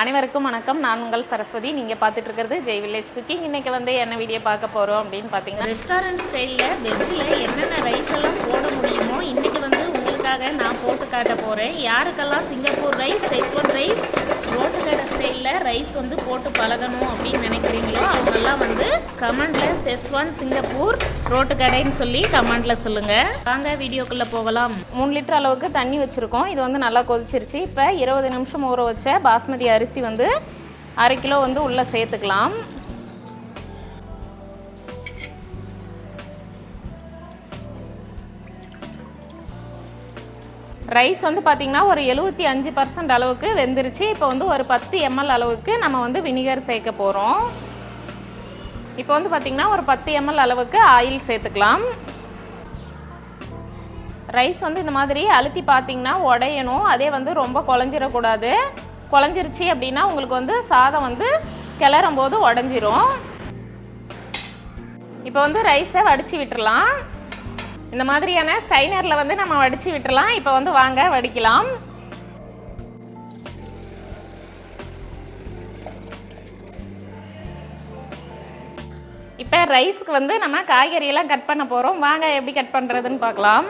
அனைவருக்கும் வணக்கம். நான் உங்கள் சரஸ்வதி. நீங்கள் பார்த்துட்டு இருக்கிறது ஜெய் வில்லேஜ் குக்கிங் இன்னைக்கு வந்து என்ன வீடியோ பார்க்க போகிறோம் அப்படின்னு பார்த்தீங்கன்னா ரெஸ்டாரண்ட் ஸ்டைலில் வெஜ்ஜில் என்னென்ன ரைஸ் எல்லாம் போட முடியுமோ இன்னைக்கு வந்து உங்களுக்காக நான் போட்டு காட்ட போகிறேன் யாருக்கெல்லாம் சிங்கப்பூர் ரைஸ் செஸ்வன் ரைஸ் ரோட்டுக்கடை ஸ்டைலில் ரைஸ் வந்து போட்டு பழகணும் அப்படின்னு நினைக்கிறீங்களோ அவங்கெல்லாம் வந்து கமெண்டில் செஸ்வான் சிங்கப்பூர் ரோட்டுக்கடைன்னு சொல்லி கமெண்டில் சொல்லுங்கள் வாங்க வீடியோக்குள்ளே போகலாம். மூணு லிட்டர் அளவுக்கு தண்ணி வச்சுருக்கோம். இது வந்து நல்லா கொதிச்சிருச்சு. இப்போ இருபது நிமிஷம் ஊற வச்ச பாஸ்மதி அரிசி வந்து அரை கிலோ வந்து உள்ளே சேர்த்துக்கலாம். ரைஸ் வந்து பார்த்திங்கன்னா ஒரு எழுபத்தி அஞ்சு பர்சன்ட் அளவுக்கு வெந்துருச்சு. இப்போ வந்து ஒரு பத்து எம்எல் அளவுக்கு நம்ம வந்து வினிகர் சேர்க்க போகிறோம் இப்போ வந்து பார்த்திங்கன்னா ஒரு பத்து எம்எல் அளவுக்கு ஆயில் சேர்த்துக்கலாம். ரைஸ் வந்து இந்த மாதிரி அழுத்தி பார்த்தீங்கன்னா உடையணும். அதே வந்து ரொம்ப குழஞ்சிடக்கூடாது குழஞ்சிருச்சு அப்படின்னா உங்களுக்கு வந்து சாதம் வந்து கிளறும் போது உடஞ்சிரும். இப்போ வந்து ரைஸை வடித்து விட்டுறலாம். இந்த மாதிரியான ஸ்டைனரில் வந்து நம்ம வடித்து விட்டுலாம் இப்போ வந்து வாங்க வடிக்கலாம். இப்போ ரைஸ்க்கு வந்து நம்ம காய்கறியெல்லாம் கட் பண்ண போகிறோம் வாங்க எப்படி கட் பண்ணுறதுன்னு பார்க்கலாம்.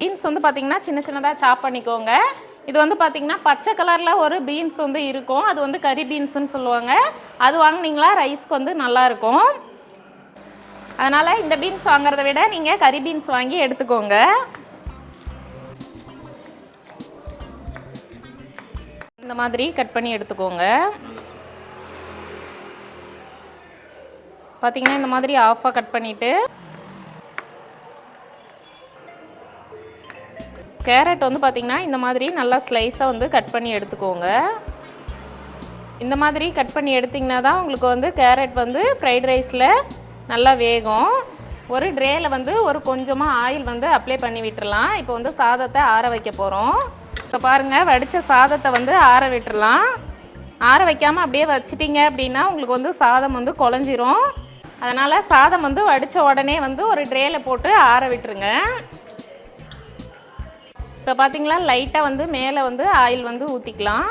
பீன்ஸ் வந்து பார்த்தீங்கன்னா சின்ன சின்னதாக சாப் பண்ணிக்கோங்க. இது வந்து பார்த்திங்கன்னா பச்சை கலரில் ஒரு பீன்ஸ் வந்து இருக்கும். அது வந்து கறி பீன்ஸுன்னு சொல்லுவாங்க. அது வாங்குனீங்களா? ரைஸ்க்கு வந்து நல்லாயிருக்கும் அதனால் இந்த பீன்ஸ் வாங்குறத விட நீங்கள் கறி பீன்ஸ் வாங்கி எடுத்துக்கோங்க. இந்த மாதிரி கட் பண்ணி எடுத்துக்கோங்க. பார்த்தீங்கன்னா இந்த மாதிரி ஆஃபாக கட் பண்ணிவிட்டு கேரட் வந்து பார்த்திங்கன்னா இந்த மாதிரி நல்லா ஸ்லைஸாக வந்து கட் பண்ணி எடுத்துக்கோங்க. இந்த மாதிரி கட் பண்ணி எடுத்திங்கன்னா தான் உங்களுக்கு வந்து கேரட் வந்து ஃப்ரைட் ரைஸில் நல்லா வேகும். ஒரு ட்ரேயில் வந்து ஒரு கொஞ்சமாக ஆயில் வந்து அப்ளை பண்ணி விட்டுறலாம். இப்போ வந்து சாதத்தை ஆற வைக்க போகிறோம் இப்போ பாருங்கள் வடித்த சாதத்தை வந்து ஆற விட்டுறலாம். ஆற வைக்காமல் அப்படியே வச்சிட்டிங்க அப்படின்னா உங்களுக்கு வந்து சாதம் வந்து குழஞ்சிரும். அதனால் சாதம் வந்து வடித்த உடனே வந்து ஒரு ட்ரேயில் போட்டு ஆற விட்டுருங்க. இப்போ பார்த்தீங்களா லைட்டாக வந்து மேலே வந்து ஆயில் வந்து ஊற்றிக்கலாம்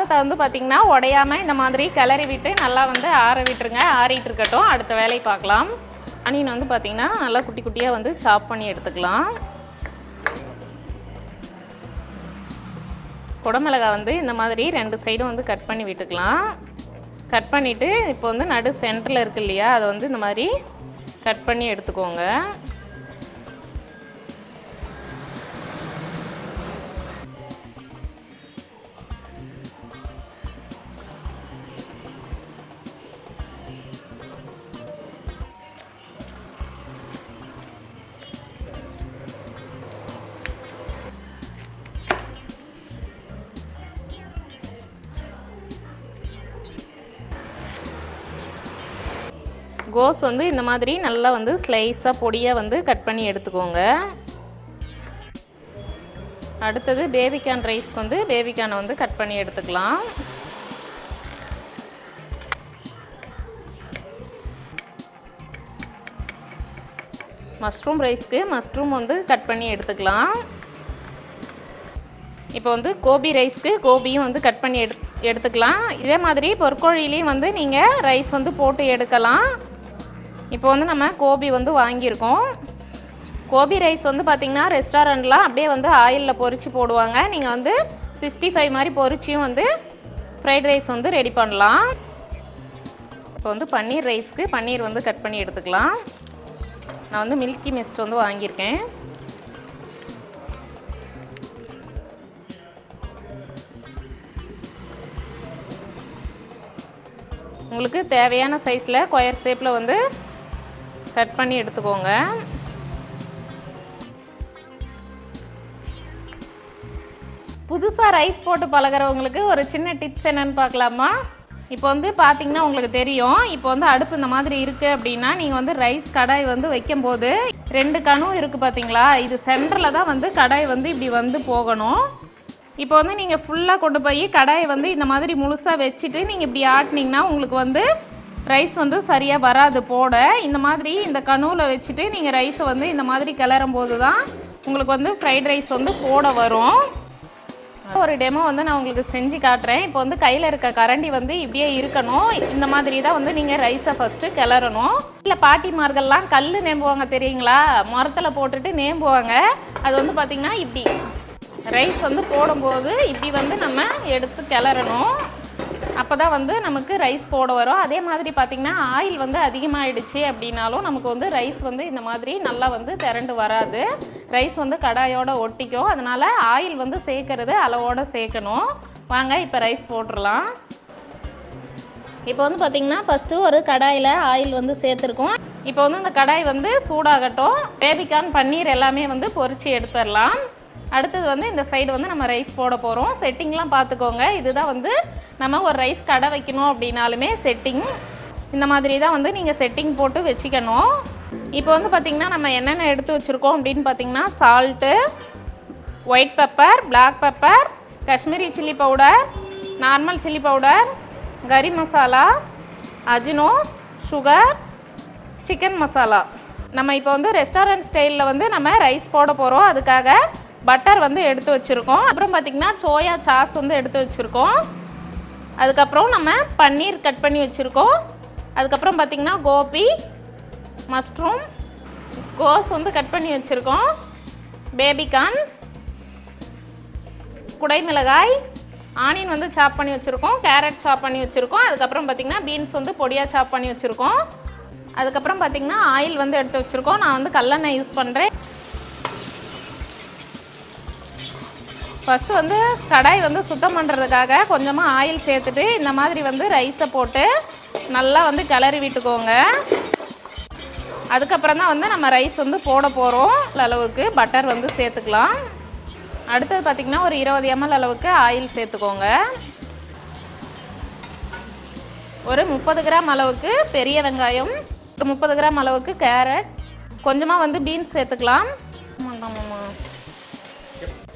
அதை வந்து பார்த்திங்கன்னா உடையாமல் இந்த மாதிரி கிளறி விட்டு நல்லா வந்து ஆற விட்டுருங்க. ஆறிட்டு இருக்கட்டும். அடுத்த வேலையை பார்க்கலாம். அணியன் வந்து பார்த்திங்கன்னா நல்லா குட்டி குட்டியாக வந்து சாப் பண்ணி எடுத்துக்கலாம். குடமிளகா வந்து இந்த மாதிரி ரெண்டு சைடும் வந்து கட் பண்ணி விட்டுக்கலாம். கட் பண்ணிவிட்டு இப்போ வந்து நடு சென்டரில் இருக்கு இல்லையா அதை வந்து இந்த மாதிரி கட் பண்ணி எடுத்துக்கோங்க. கோஸ் வந்து இந்த மாதிரி நல்லா வந்து ஸ்லைஸாக பொடியாக வந்து கட் பண்ணி எடுத்துக்கோங்க. அடுத்தது பேபிகான் ரைஸ்க்கு வந்து பேபிகானை வந்து கட் பண்ணி எடுத்துக்கலாம். மஷ்ரூம் ரைஸ்க்கு மஷ்ரூம் வந்து கட் பண்ணி எடுத்துக்கலாம். இப்போ வந்து கோபி ரைஸ்க்கு கோபியும் வந்து கட் பண்ணி எடு எடுத்துக்கலாம். இதே மாதிரி பொற்கோழிலையும் வந்து நீங்கள் ரைஸ் வந்து போட்டு எடுக்கலாம். இப்போ வந்து நம்ம கோபி வந்து வாங்கியிருக்கோம். கோபி ரைஸ் வந்து பார்த்திங்கன்னா ரெஸ்டாரண்ட்லாம் அப்படியே வந்து ஆயிலில் பொறிச்சு போடுவாங்க. நீங்கள் வந்து சிக்ஸ்டி ஃபைவ் மாதிரி பொரிச்சியும் வந்து ஃப்ரைட் ரைஸ் வந்து ரெடி பண்ணலாம். இப்போ வந்து பன்னீர் ரைஸ்க்கு பன்னீர் வந்து கட் பண்ணி எடுத்துக்கலாம். நான் வந்து மில்கி மிஸ்ட் வந்து வாங்கியிருக்கேன். உங்களுக்கு தேவையான சைஸில் கொயர் ஷேப்பில் வந்து கட் பண்ணி எடுத்துக்கோங்க. புதுசாக ரைஸ் போட்டு பழகிறவங்களுக்கு ஒரு சின்ன டிப்ஸ் என்னென்னு பார்க்கலாமா? இப்போ வந்து பார்த்தீங்கன்னா உங்களுக்கு தெரியும். இப்போ வந்து அடுப்பு இந்த மாதிரி இருக்குது அப்படின்னா நீங்கள் வந்து ரைஸ் கடாய் வந்து வைக்கும்போது ரெண்டு கணும் இருக்குது பார்த்தீங்களா இது சென்டரில் தான் வந்து கடாய் வந்து இப்படி வந்து போகணும். இப்போ வந்து நீங்கள் ஃபுல்லாக கொண்டு போய் கடாயை வந்து இந்த மாதிரி முழுசாக வச்சுட்டு நீங்கள் இப்படி ஆட்டினீங்கன்னா உங்களுக்கு வந்து ரைஸ் வந்து சரியாக வராது போட. இந்த மாதிரி இந்த கணுவில் வச்சுட்டு நீங்கள் ரைஸை வந்து இந்த மாதிரி கிளறும் போது தான் உங்களுக்கு வந்து ஃப்ரைட் ரைஸ் வந்து போட வரும். ஒரு டெமோ வந்து நான் உங்களுக்கு செஞ்சு காட்டுறேன். இப்போ வந்து கையில் இருக்க கரண்டி வந்து இப்படியே இருக்கணும். இந்த மாதிரி தான் வந்து நீங்கள் ரைஸை ஃபஸ்ட்டு கிளறணும். இல்லை பாட்டிமார்கள்லாம் கல் நேம்புவாங்க தெரியுங்களா? மரத்தில் போட்டுட்டு நேம்புவாங்க. அது வந்து பார்த்திங்கன்னா இப்படி. ரைஸ் வந்து போடும்போது இப்படி வந்து நம்ம எடுத்து கிளறணும். அப்போ தான் வந்து நமக்கு ரைஸ் போட வரும். அதே மாதிரி பார்த்திங்கன்னா ஆயில் வந்து அதிகமாகிடுச்சு அப்படின்னாலும் நமக்கு வந்து ரைஸ் வந்து இந்த மாதிரி நல்லா வந்து திரண்டு வராது. ரைஸ் வந்து கடாயோட ஒட்டிக்கும். அதனால் ஆயில் வந்து சேர்க்கறது அளவோடு சேர்க்கணும். வாங்க இப்போ ரைஸ் போட்டுடலாம் இப்போ வந்து பார்த்திங்கன்னா ஃபஸ்ட்டு ஒரு கடாயில் ஆயில் வந்து சேர்த்துருக்கோம். இப்போ வந்து இந்த கடாய் வந்து சூடாகட்டும். பேபிகார்ன் பன்னீர் எல்லாமே வந்து பொறிச்சு எடுத்துடலாம். அடுத்தது வந்து இந்த சைடு வந்து நம்ம ரைஸ் போட போகிறோம் செட்டிங்லாம் பார்த்துக்கோங்க. இதுதான் வந்து நம்ம ஒரு ரைஸ் கடை வைக்கணும் அப்படின்னாலுமே செட்டிங் இந்த மாதிரி தான் வந்து நீங்கள் செட்டிங் போட்டு வச்சுக்கணும். இப்போ வந்து பார்த்திங்கன்னா நம்ம என்னென்ன எடுத்து வச்சுருக்கோம் அப்படின்னு பார்த்தீங்கன்னா salt white pepper black pepper Kashmiri chilli powder normal chilli powder curry masala Ajino sugar chicken masala நம்ம இப்போ வந்து ரெஸ்டாரண்ட் ஸ்டைலில் வந்து நம்ம ரைஸ் போட போகிறோம் அதுக்காக பட்டர் வந்து எடுத்து வச்சுருக்கோம். அப்புறம் பார்த்திங்கன்னா சோயா சாஸ் வந்து எடுத்து வச்சுருக்கோம். அதுக்கப்புறம் நம்ம பன்னீர் கட் பண்ணி வச்சுருக்கோம். அதுக்கப்புறம் பார்த்திங்கன்னா கோபி மஷ்ரூம் கோஸ் வந்து கட் பண்ணி வச்சுருக்கோம். பேபிகார்ன் குடைமிளகாய் ஆனியன் வந்து சாப் பண்ணி வச்சுருக்கோம். கேரட் சாப் பண்ணி வச்சுருக்கோம். அதுக்கப்புறம் பார்த்திங்கன்னா பீன்ஸ் வந்து பொடியாக சாப் பண்ணி வச்சுருக்கோம். அதுக்கப்புறம் பார்த்திங்கன்னா ஆயில் வந்து எடுத்து வச்சுருக்கோம். நான் வந்து கல்லெண்ணெய் யூஸ் பண்ணுறேன் ஃபஸ்ட்டு வந்து கடாய் வந்து சுத்தம் பண்ணுறதுக்காக கொஞ்சமாக ஆயில் சேர்த்துட்டு இந்த மாதிரி வந்து ரைஸை போட்டு நல்லா வந்து கிளறி விட்டுக்கோங்க. அதுக்கப்புறம் தான் வந்து நம்ம ரைஸ் வந்து போட போகிறோம் அளவுக்கு பட்டர் வந்து சேர்த்துக்கலாம். அடுத்தது பார்த்திங்கன்னா ஒரு இருபது எம்எல் அளவுக்கு ஆயில் சேர்த்துக்கோங்க. ஒரு முப்பது கிராம் அளவுக்கு பெரிய வெங்காயம் ஒரு முப்பது கிராம் அளவுக்கு கேரட் கொஞ்சமாக வந்து பீன்ஸ் சேர்த்துக்கலாம். ஆமாம்மா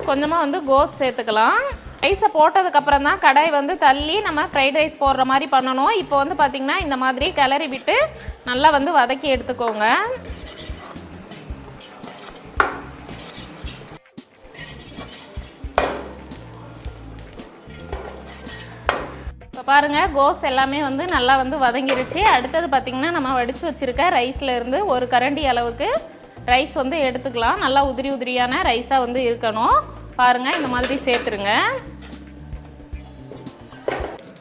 கொஞ்சமாக வந்து கோஸ் சேர்த்துக்கலாம். ரைஸை போட்டதுக்கப்புறம் தான் கடாய் வந்து தள்ளி நம்ம ஃப்ரைட் ரைஸ் போடுற மாதிரி பண்ணணும். இப்போ வந்து பார்த்திங்கன்னா இந்த மாதிரி கிளறி விட்டு நல்லா வந்து வதக்கி எடுத்துக்கோங்க. இப்போ பாருங்கள் கோஸ் எல்லாமே வந்து நல்லா வந்து வதங்கிருச்சு. அடுத்தது பார்த்திங்கன்னா நம்ம வடித்து வச்சுருக்க ரைஸில் இருந்து ஒரு கரண்டி அளவுக்கு ரைஸ் வந்து எடுத்துக்கலாம். நல்லா உதிரி உதிரியான ரைஸாக வந்து இருக்கணும். பாருங்கள் இந்த மாதிரி சேர்த்துருங்க.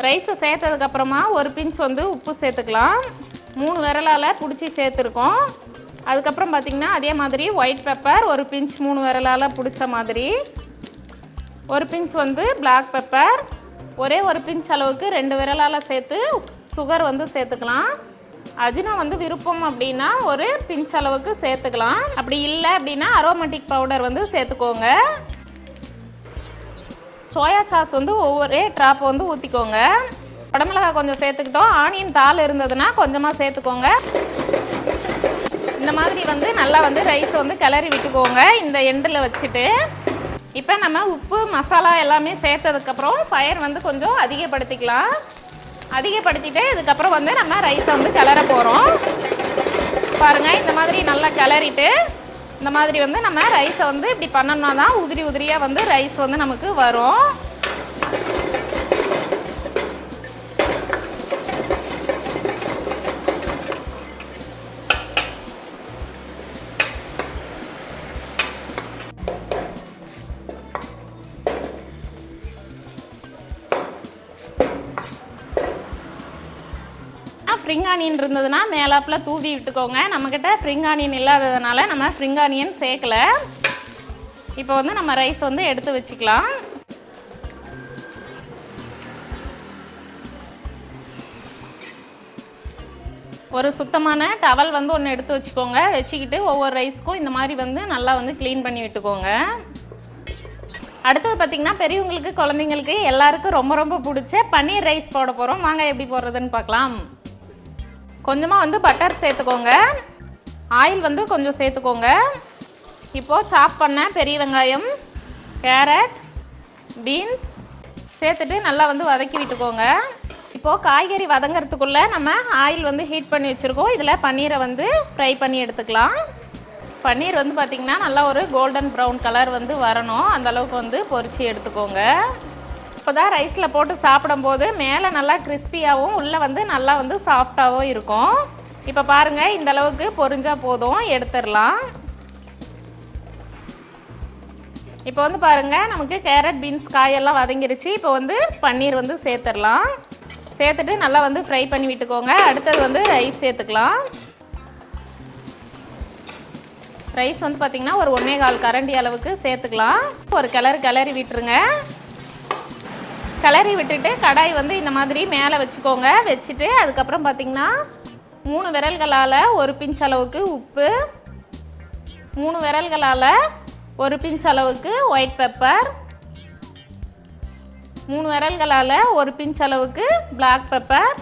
ரைஸை சேர்த்ததுக்கப்புறமா ஒரு பிஞ்ச் வந்து உப்பு சேர்த்துக்கலாம். மூணு விரலால் பிடிச்சி சேர்த்துருக்கோம். அதுக்கப்புறம் பார்த்திங்கன்னா அதே மாதிரி ஒயிட் பெப்பர் ஒரு பிஞ்ச் மூணு விரலால் பிடிச்ச மாதிரி. ஒரு பிஞ்ச் வந்து பிளாக் பெப்பர் ஒரே ஒரு பிஞ்ச் அளவுக்கு ரெண்டு விரலால் சேர்த்து சுகர் வந்து சேர்த்துக்கலாம். அஜினா வந்து விருப்பம் அப்படின்னா ஒரு பிஞ்ச் அளவுக்கு சேர்த்துக்கலாம். அப்படி இல்லை அப்படின்னா அரோமேட்டிக் பவுடர் வந்து சேர்த்துக்கோங்க. சோயா சாஸ் வந்து ஒவ்வொரு ட்ராப் வந்து ஊற்றிக்கோங்க படமிளகா கொஞ்சம் சேர்த்துக்கிட்டோம். ஆனியன் தாள் இருந்ததுன்னா கொஞ்சமாக சேர்த்துக்கோங்க. இந்த மாதிரி வந்து நல்லா வந்து ரைஸ் வந்து கிளறி விட்டுக்கோங்க. இந்த எண்டில் வச்சுட்டு. இப்போ நம்ம உப்பு மசாலா எல்லாமே சேர்த்ததுக்கப்புறம் ஃபயர் வந்து கொஞ்சம் அதிகப்படுத்திக்கலாம். அதிகப்படுத்திட்டு இதுக்கப்புறம் வந்து நம்ம ரைஸை வந்து கிளற போகிறோம் பாருங்கள் இந்த மாதிரி நல்லா கிளறிட்டு இந்த மாதிரி வந்து நம்ம ரைஸை வந்து இப்படி பண்ணோம்னா தான் உதிரி உதிரியாக வந்து ரைஸ் வந்து நமக்கு வரும். ஸ்ப்ரிங் ஆனியன் இருந்ததுன்னா மேலாப்பில் தூவி விட்டுக்கோங்க. நம்மக்கிட்ட ஸ்ப்ரிங் ஆனியன் இல்லாததுனால நம்ம ஸ்ப்ரிங் ஆனியன் சேர்க்கல. இப்போ வந்து நம்ம ரைஸ் வந்து எடுத்து வச்சுக்கலாம். ஒரு சுத்தமான டவல் வந்து ஒன்று எடுத்து வச்சுக்கோங்க. வச்சுக்கிட்டு ஒவ்வொரு ரைஸ்க்கும் இந்த மாதிரி வந்து நல்லா வந்து க்ளீன் பண்ணி விட்டுக்கோங்க. அடுத்தது பார்த்திங்கன்னா பெரியவங்களுக்கு குழந்தைங்களுக்கு எல்லாருக்கும் ரொம்ப ரொம்ப பிடிச்ச பன்னீர் ரைஸ் போட போகிறோம் வாங்க எப்படி போடுறதுன்னு பார்க்கலாம். கொஞ்சமாக வந்து பட்டர் சேர்த்துக்கோங்க. ஆயில் வந்து கொஞ்சம் சேர்த்துக்கோங்க. இப்போது சாப் பண்ண பெரிய வெங்காயம் கேரட் பீன்ஸ் சேர்த்துட்டு நல்லா வந்து வதக்கி விட்டுக்கோங்க. இப்போது காய்கறி வதங்கிறதுக்குள்ளே நம்ம ஆயில் வந்து ஹீட் பண்ணி வச்சுருக்கோம். இதில் பன்னீரை வந்து ஃப்ரை பண்ணி எடுத்துக்கலாம். பன்னீர் வந்து பார்த்திங்கன்னா நல்லா ஒரு கோல்டன் ப்ரௌன் கலர் வந்து வரணும். அந்த அளவுக்கு வந்து பொரிச்சு எடுத்துக்கோங்க. இப்போ தான் ரைஸில் போட்டு சாப்பிடும்போது மேலே நல்லா கிறிஸ்பியாகவும் உள்ளே வந்து நல்லா வந்து சாஃப்டாகவும் இருக்கும். இப்போ பாருங்கள் இந்த அளவுக்கு பொறிஞ்சால் போதும். எடுத்துடலாம். இப்போ வந்து பாருங்கள் நமக்கு கேரட் பீன்ஸ் காயெல்லாம் வதங்கிருச்சு. இப்போ வந்து பன்னீர் வந்து சேர்த்துடலாம். சேர்த்துட்டு நல்லா வந்து ஃப்ரை பண்ணி விட்டுக்கோங்க. அடுத்தது வந்து ரைஸ் சேர்த்துக்கலாம். ரைஸ் வந்து பார்த்திங்கன்னா ஒரு ஒன்றே கால் கரண்டி அளவுக்கு சேர்த்துக்கலாம். ஒரு கிளறு கிளறி விட்டுருங்க. கிளறி விட்டுட்டு கடாய் வந்து இந்த மாதிரி மேலே வச்சுக்கோங்க. வச்சுட்டு அதுக்கப்புறம் பார்த்திங்கன்னா மூணு விரல்களால் ஒரு பிஞ்ச் அளவுக்கு உப்பு மூணு விரல்களால் ஒரு பிஞ்ச் அளவுக்கு ஒயிட் பெப்பர் மூணு விரல்களால் ஒரு பிஞ்ச் அளவுக்கு பிளாக் பெப்பர்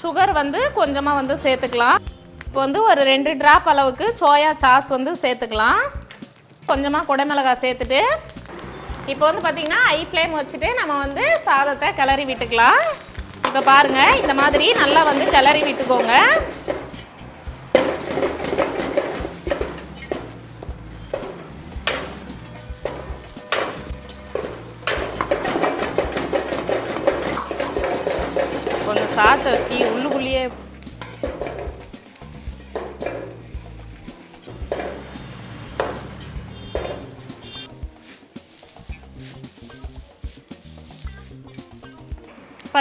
சுகர் வந்து கொஞ்சமாக வந்து சேர்த்துக்கலாம். இப்போ வந்து ஒரு ரெண்டு ட்ராப் அளவுக்கு சோயா சாஸ் வந்து சேர்த்துக்கலாம். கொஞ்சமாக குடமிளகாய் சேர்த்துட்டு இப்போ வந்து பார்த்திங்கன்னா ஐ ஃப்ளேம் வச்சுட்டு நம்ம வந்து சாதத்தை கிளறி விட்டுக்கலாம். இப்போ பாருங்கள் இந்த மாதிரி நல்லா வந்து கிளறி விட்டுக்கோங்க. கொஞ்சம் சாத்தை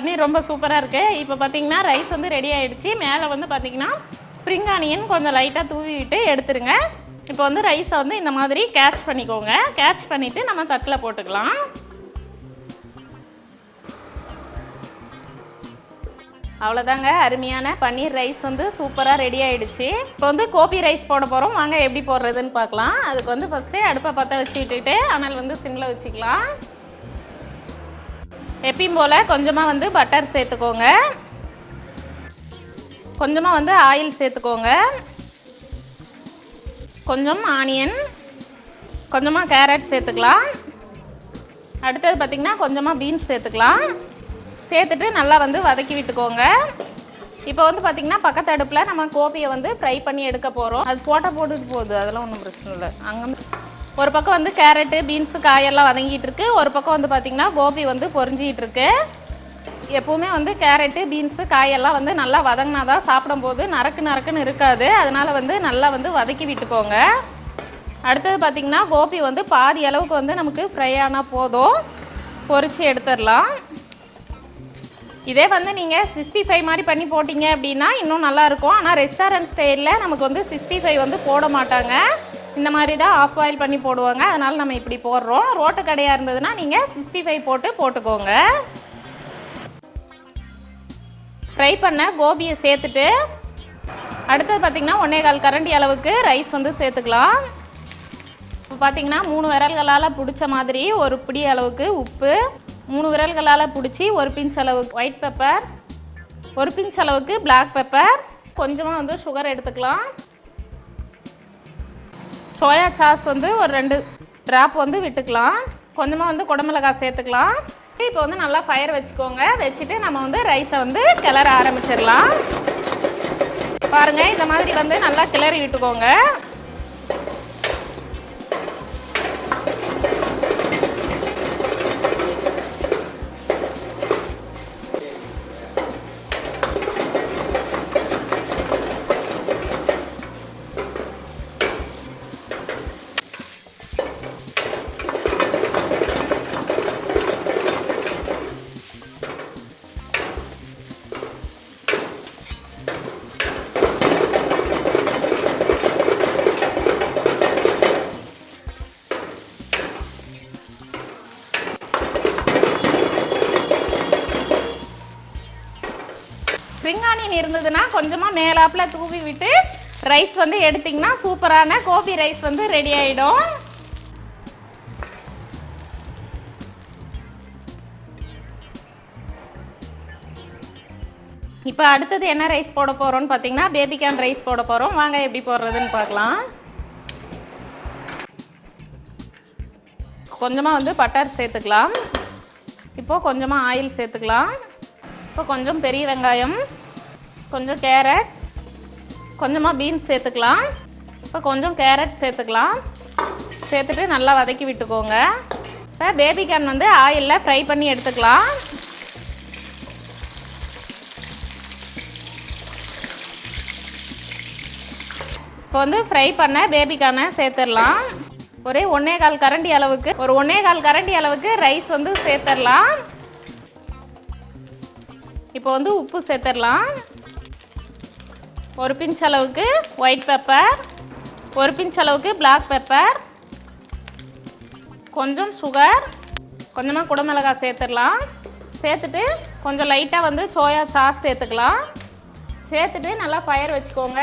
பன்னீர் ரொம்ப சூப்பராக இருக்குது இப்போ பார்த்தீங்கன்னா ரைஸ் வந்து ரெடி ஆகிடுச்சு மேலே வந்து பார்த்தீங்கன்னா ஸ்ப்ரிங் ஆனியன் கொஞ்சம் லைட்டாக தூவிட்டு எடுத்துருங்க. இப்போ வந்து ரைஸை வந்து இந்த மாதிரி கேட்ச் பண்ணிக்கோங்க. கேட்ச் பண்ணிவிட்டு நம்ம தட்டில் போட்டுக்கலாம். அவ்வளோதாங்க அருமையான பன்னீர் ரைஸ் வந்து சூப்பராக ரெடி ஆகிடுச்சி இப்போ வந்து கோபி ரைஸ் போட போகிறோம் வாங்க எப்படி போடுறதுன்னு பார்க்கலாம் அதுக்கு வந்து ஃபஸ்ட்டு அடுப்பை பற்ற வச்சு விட்டுட்டு அனல் வந்து சிம்மில் வச்சுக்கலாம். எப்பயும் போல் கொஞ்சமாக வந்து பட்டர் சேர்த்துக்கோங்க. கொஞ்சமாக வந்து ஆயில் சேர்த்துக்கோங்க. கொஞ்சம் ஆனியன் கொஞ்சமாக கேரட் சேர்த்துக்கலாம். அடுத்தது பார்த்திங்கன்னா கொஞ்சமாக பீன்ஸ் சேர்த்துக்கலாம். சேர்த்துட்டு நல்லா வந்து வதக்கி விட்டுக்கோங்க. இப்போ வந்து பார்த்திங்கன்னா பக்கத்து அடுப்பில் நம்ம கோபியை வந்து ஃப்ரை பண்ணி எடுக்க போகிறோம் அது போட்டால் போட்டுட்டு போகுது. அதெல்லாம் ஒன்றும் பிரச்சனை இல்லை. அங்கே ஒரு பக்கம் வந்து கேரட்டு பீன்ஸு காயெல்லாம் வதங்கிட்டு இருக்கு. ஒரு பக்கம் வந்து பார்த்திங்கன்னா கோபி வந்து பொறிஞ்சிக்கிட்டு இருக்கு. எப்போவுமே வந்து கேரட்டு பீன்ஸு காயெல்லாம் வந்து நல்லா வதங்கினா தான் சாப்பிடும்போது நறுக்கு நறுக்குன்னு இருக்காது. அதனால் வந்து நல்லா வந்து வதக்கி விட்டுக்கோங்க. அடுத்தது பார்த்திங்கன்னா கோபி வந்து பாதி அளவுக்கு வந்து நமக்கு ஃப்ரை ஆனால் போதும். பொறிச்சு எடுத்துடலாம். இதே வந்து நீங்கள் சிக்ஸ்டி ஃபைவ் மாதிரி பண்ணி போட்டிங்க அப்படின்னா இன்னும் நல்லாயிருக்கும் ஆனால் ரெஸ்டாரண்ட் ஸ்டைலில் நமக்கு வந்து சிக்ஸ்டி ஃபைவ் வந்து போட மாட்டாங்க. இந்த மாதிரி தான் ஆஃப் ஆயில் பண்ணி போடுவாங்க. அதனால் நம்ம இப்படி போடுறோம். ரோட்டு கடையாக இருந்ததுன்னா நீங்கள் சிக்ஸ்டி ஃபைவ் போட்டு போட்டுக்கோங்க. ஃப்ரை பண்ண கோபியை சேர்த்துட்டு அடுத்தது பார்த்திங்கன்னா ஒன்றே கால் கரண்டி அளவுக்கு ரைஸ் வந்து சேர்த்துக்கலாம். இப்போ பார்த்திங்கன்னா மூணு விரல்களால் பிடிச்ச மாதிரி ஒரு பிடி அளவுக்கு உப்பு மூணு விரல்களால் பிடிச்சி ஒரு பிஞ்ச் அளவுக்கு ஒயிட் பெப்பர் ஒரு பிஞ்ச் அளவுக்கு பிளாக் பெப்பர் கொஞ்சமாக வந்து சுகர் எடுத்துக்கலாம். சோயா சாஸ் வந்து ஒரு ரெண்டு ட்ராப் வந்து விட்டுக்கலாம். கொஞ்சமாக வந்து குடமிளகாய் சேர்த்துக்கலாம். இப்போ வந்து நல்லா ஃபயர் வச்சுக்கோங்க. வச்சுட்டு நம்ம வந்து ரைஸை வந்து கிளற ஆரம்பிச்சிடலாம். பாருங்கள் இந்த மாதிரி வந்து நல்லா கிளறி விட்டுக்கோங்க. மேலாப்பில் தூவி விட்டு ரைஸ் வந்து எடுத்திங்கன்னா சூப்பரான கோபி ரைஸ் வந்து ரெடி ஆகிடும் இப்போ அடுத்தது என்ன ரைஸ் போட போகிறோம்னு பார்த்தீங்கன்னா பேபிகான் ரைஸ் போட போகிறோம் வாங்க எப்படி போடுறதுன்னு பார்க்கலாம். கொஞ்சமாக வந்து பட்டர் சேர்த்துக்கலாம். இப்போது கொஞ்சமாக ஆயில் சேர்த்துக்கலாம். இப்போ கொஞ்சம் பெரிய வெங்காயம். கொஞ்சம் கேரட் கொஞ்சமாக பீன்ஸ் சேர்த்துக்கலாம். இப்போ கொஞ்சம் கேரட் சேர்த்துக்கலாம். சேர்த்துட்டு நல்லா வதக்கி விட்டுக்கோங்க. இப்போ பேபி கார்ன் வந்து ஆயிலில் ஃப்ரை பண்ணி எடுத்துக்கலாம். இப்போ வந்து ஃப்ரை பண்ண பேபிக்கான சேர்த்துடலாம். ஒரே ஒன்றே கால் கரண்டி அளவுக்கு ஒரு ஒன்றே கால் கரண்டி அளவுக்கு ரைஸ் வந்து சேர்த்துடலாம். இப்போ வந்து உப்பு சேர்த்துடலாம். ஒரு பிஞ்ச் அளவுக்கு ஒயிட் பெப்பர் ஒரு பிஞ்ச் அளவுக்கு பிளாக் பெப்பர் கொஞ்சம் சுகர் கொஞ்சமாக குடமிளகாய் சேர்த்துடலாம். சேர்த்துட்டு கொஞ்சம் லைட்டாக வந்து சோயா சாஸ் சேர்த்துக்கலாம். சேர்த்துட்டு நல்லா ஃபயர் வச்சுக்கோங்க.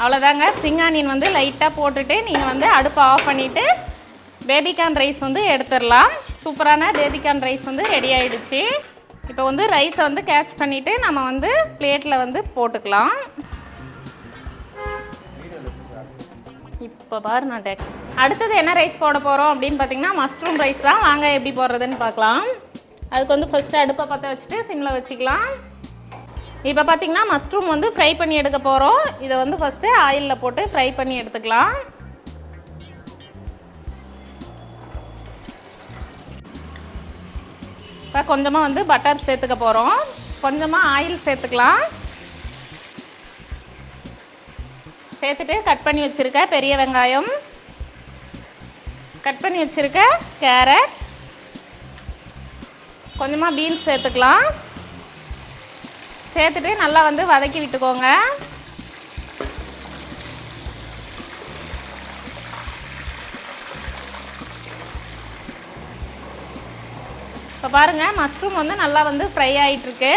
அவ்வளோதாங்க சிங்கானியன் வந்து லைட்டாக போட்டுட்டு நீங்கள் வந்து அடுப்பை ஆஃப் பண்ணிவிட்டு பேபிகார்ன் ரைஸ் வந்து எடுத்துடலாம். சூப்பரான பேபிகார்ன் ரைஸ் வந்து ரெடி ஆகிடுச்சு இப்போ வந்து ரைஸை வந்து கேட்ச் பண்ணிவிட்டு நம்ம வந்து பிளேட்டில் வந்து போட்டுக்கலாம். இப்போ பாரு நான் டேக். அடுத்தது என்ன ரைஸ் போட போகிறோம் அப்படின்னு பார்த்தீங்கன்னா மஷ்ரூம் ரைஸ் தான். வாங்க எப்படி போடுறதுன்னு பார்க்கலாம். அதுக்கு வந்து ஃபஸ்ட்டு அடுப்பை பற்ற வச்சுட்டு சிம்மில் வச்சுக்கலாம். இப்போ பார்த்தீங்கன்னா மஷ்ரூம் வந்து ஃப்ரை பண்ணி எடுக்க போகிறோம் இதை வந்து ஃபஸ்ட்டு ஆயிலில் போட்டு ஃப்ரை பண்ணி எடுத்துக்கலாம். இப்போ கொஞ்சமாக வந்து பட்டர் சேர்த்துக்க போகிறோம் கொஞ்சமாக ஆயில் சேர்த்துக்கலாம். சேர்த்துட்டு கட் பண்ணி வச்சுருக்க பெரிய வெங்காயம். கட் பண்ணி வச்சுருக்க கேரட் கொஞ்சமாக பீன்ஸ் சேர்த்துக்கலாம். சேர்த்துட்டு நல்லா வந்து வதக்கி விட்டுக்கோங்க. இப்போ பாருங்கள் மஷ்ரூம் வந்து நல்லா வந்து ஃப்ரை ஆகிட்டுருக்கு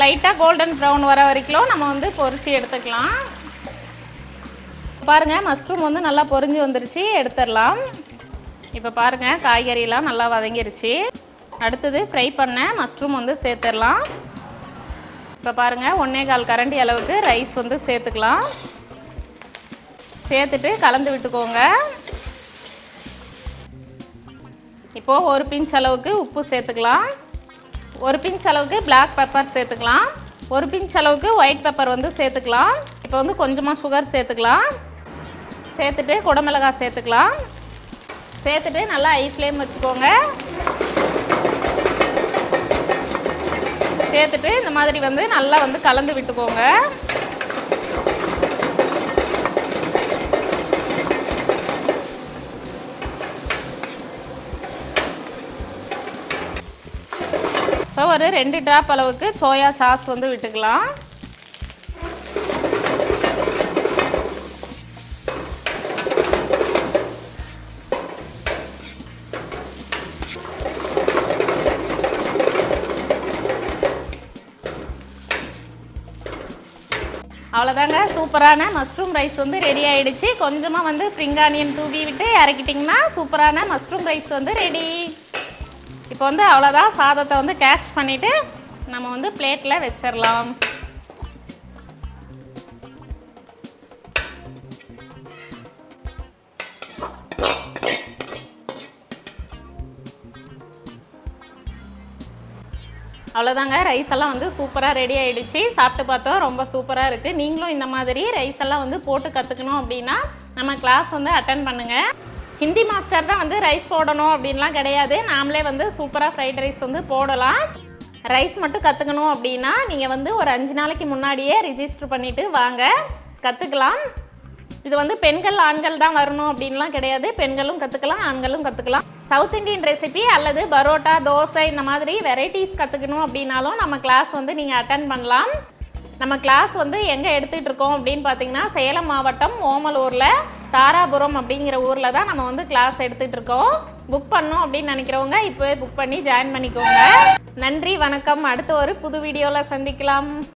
லைட்டாக கோல்டன் ப்ரௌன் வர வரைக்கும் நம்ம வந்து பொரிச்சு எடுத்துக்கலாம். பாருங்கள் மஷ்ரூம் வந்து நல்லா பொரிஞ்சு வந்துருச்சு எடுத்துடலாம். இப்போ பாருங்கள் காய்கறிலாம் நல்லா வதங்கிருச்சு. அடுத்தது ஃப்ரை பண்ண மஷ்ரூம் வந்து சேர்த்துடலாம். இப்போ பாருங்கள் ஒன்றே கால் கரண்டி அளவுக்கு ரைஸ் வந்து சேர்த்துக்கலாம். சேர்த்துட்டு கலந்து விட்டுக்கோங்க. இப்போது ஒரு பிஞ்ச் அளவுக்கு உப்பு சேர்த்துக்கலாம். ஒரு பிஞ்ச் அளவுக்கு பிளாக் பெப்பர் சேர்த்துக்கலாம். ஒரு பிஞ்ச் அளவுக்கு ஒயிட் பெப்பர் வந்து சேர்த்துக்கலாம். இப்போ வந்து கொஞ்சமாக சுகர் சேர்த்துக்கலாம். சேர்த்துட்டு குடமிளகாய் சேர்த்துக்கலாம். சேர்த்துட்டு நல்லா ஐ ஃப்ளேம் வச்சுக்கோங்க. சேர்த்துட்டு இந்த மாதிரி வந்து நல்லா வந்து கலந்து விட்டுக்கோங்க. இப்போ ஒரு ரெண்டு ட்ராப் அளவுக்கு சோயா சாஸ் வந்து விட்டுக்கலாம். அவ்வளோதாங்க சூப்பரான மஷ்ரூம் ரைஸ் வந்து ரெடி ஆகிடுச்சு கொஞ்சமாக வந்து பிரிங்கானியன் தூவி விட்டு இறக்கிட்டிங்கன்னா சூப்பரான மஷ்ரூம் ரைஸ் வந்து ரெடி இப்போ வந்து அவ்வளோதான் சாதத்தை வந்து கேட்ச் பண்ணிவிட்டு நம்ம வந்து பிளேட்டில் வச்சிடலாம் அவ்வளோதாங்க ரைஸ் எல்லாம் வந்து சூப்பராக ரெடி ஆகிடுச்சு சாப்பிட்டு பார்த்தோம். ரொம்ப சூப்பராக இருக்குது நீங்களும் இந்த மாதிரி ரைஸ் எல்லாம் வந்து போட்டு கற்றுக்கணும் அப்படின்னா நம்ம கிளாஸ் வந்து அட்டன் பண்ணுங்கள் ஹிந்தி மாஸ்டர் தான் வந்து ரைஸ் போடணும் அப்படின்லாம் கிடையாது. நாமளே வந்து சூப்பராக ஃப்ரைட் ரைஸ் வந்து போடலாம். ரைஸ் மட்டும் கற்றுக்கணும் அப்படின்னா நீங்கள் வந்து ஒரு அஞ்சு நாளைக்கு முன்னாடியே ரிஜிஸ்டர் பண்ணிவிட்டு வாங்க. கற்றுக்கலாம் இது வந்து பெண்கள் ஆண்கள் தான் வரணும் அப்படின்லாம் கிடையாது. பெண்களும் கற்றுக்கலாம் ஆண்களும் கற்றுக்கலாம் சவுத் இண்டியன் ரெசிபி அல்லது பரோட்டா தோசை இந்த மாதிரி வெரைட்டிஸ் கற்றுக்கணும் அப்படின்னாலும் நம்ம கிளாஸ் வந்து நீங்கள் அட்டன் பண்ணலாம். நம்ம கிளாஸ் வந்து எங்கே எடுத்துகிட்டு இருக்கோம் அப்படின்னு பார்த்தீங்கன்னா சேலம் மாவட்டம் ஓமலூரில் தாராபுரம் அப்படிங்கிற ஊரில் தான் நம்ம வந்து கிளாஸ் எடுத்துகிட்டு இருக்கோம். புக் பண்ணோம் அப்படின்னு நினைக்கிறவங்க இப்போவே புக் பண்ணி ஜாயின் பண்ணிக்கோங்க. நன்றி வணக்கம். அடுத்த ஒரு புது வீடியோவில் சந்திக்கலாம்.